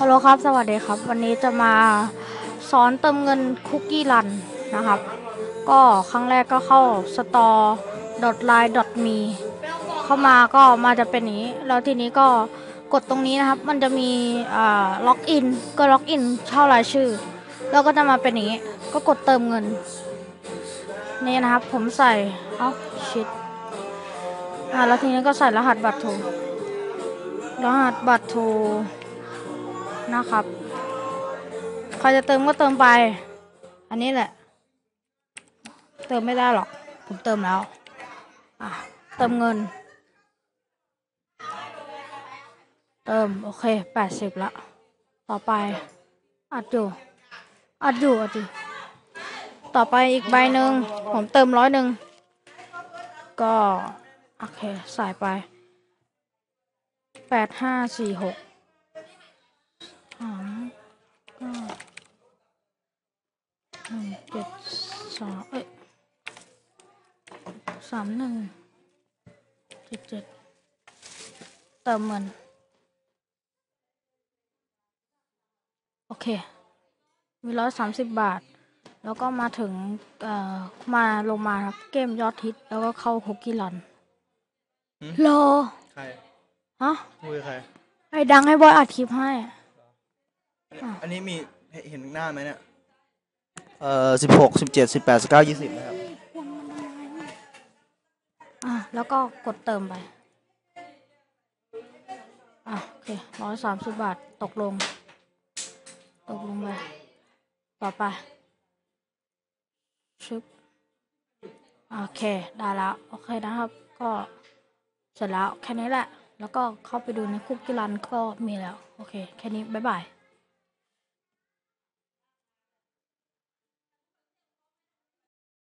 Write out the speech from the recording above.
ฮัลโหลครับ สวัสดีครับ วันนี้จะมาสอนเติมเงินคุกกี้รันนะครับ ก็ครั้งแรกก็เข้า store.line.me เข้ามาก็มาจะเป็นนี้ แล้วทีนี้ก็กดตรงนี้นะครับ มันจะมีอ่าล็อกอิน ก็ล็อกอินเช่ารายชื่อ แล้วก็จะมาเป็นนี้ ก็กดเติมเงิน นี่นะครับ ผมใส่ เอ้า ชิดอ่าแล้วทีนี้ก็ใส่รหัสบัตรโทรรหัสบัตรโทร นะครับใครจะเติมก็เติมไป อันนี้แหละ เติมไม่ได้หรอก ผมเติมแล้วอะเติมเงิน เติม โอเคแปดสิบละ ต่อไป อัดอยู่ อัดอยู่อัดอยู่ ต่อไปอีกใบหนึ่งผมเติมร้อยหนึ่ง ก็ โอเคใส่ไปแปดห้าสี่หก สามเก้า หนึ่งเจ็ดสองเอ้ยสามหนึ่งเจ็ดเจ็ดเติมเงินโอเค มีร้อยสามสิบบาท แล้วก็มาถึงเอ่อมาลงมาครับ เกมยอดฮิตแล้วก็เข้าคุกกี้รันหืม โลใครฮะคุยกับใคร ไอ้ดังให้บอยอัดคลิปให้อะอันนี้มีเห็นเห็นหน้าไหมเนี่ย เอ่อสิบหกสิบเจ็ดสิบแปดสิบเก้ายี่สิบนะครับ อะแล้วก็กดเติมไป อะโอเคร้อยสามสิบบาทตกลง ตกลงไป ต่อไปชึบโอเค ได้แล้ว โอเคนะครับ ก็เสร็จแล้วแค่นี้แหละ แล้วก็เข้าไปดูในคุกกี้รันก็มีแล้ว โอเค แค่นี้ บ๊ายบาย